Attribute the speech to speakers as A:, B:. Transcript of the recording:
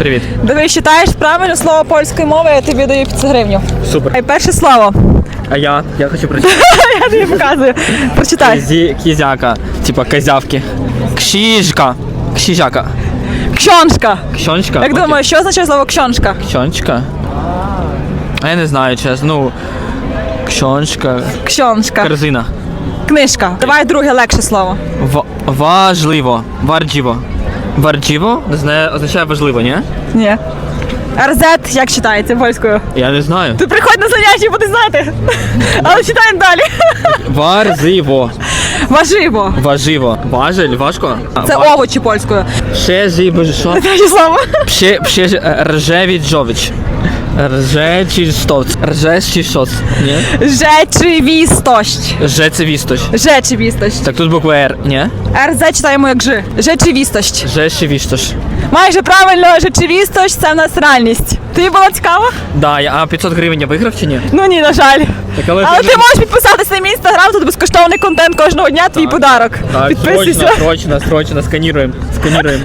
A: Привіт.
B: Дивись, читаєш правильно слово польської мови, я тобі даю 500 гривень.
A: Супер.
B: Ай, перше слово.
A: А я? Я хочу прочитати.
B: Я тобі показую. Прочитай.
A: Кізі, кізяка. Типа козявки. Кшіжка. Кшіжака.
B: Кшоншка.
A: Кшончка.
B: Як думаєш, що означає слово кшоншка?
A: Кшончка. А я не знаю, чесно. Ну. Кшончка.
B: Кшоншка.
A: Корзина.
B: Книжка. Давай друге легше слово.
A: В- важливо. Варджіво. Варджіво? Не знаю, означає важливо, ні?
B: Ні. РЗ як читається польською?
A: Я не знаю.
B: Ти приходь на заняття і будеш знати. Але читаємо далі.
A: Варзиво.
B: Важиво.
A: Важиво. Важель, важко?
B: Це
A: ва-
B: овочі польською.
A: Пшезі, боже, що?
B: Третє слово.
A: Пше, пше, ржевіджович. Ржечістоц. Ржечістоц. Ні?
B: Жечевістость.
A: Жецевісточ.
B: Жечевістость.
A: Так тут буква Р, ні?
B: РЗ читаємо як Ж. Жечевістость.
A: Жечевісточ.
B: Майже правильно, жечевістость це в нас реальність. Тобі було цікаво?
A: Да, я, а 500 гривень я виграв чи ні?
B: Ну ні, на жаль.
A: Так, але
B: Але
A: ти
B: можеш підписатися контент кожного дня, твій подарок.
A: Так,
B: Підписуйся.
A: срочно, срочно, срочно, сканируем, сканируем.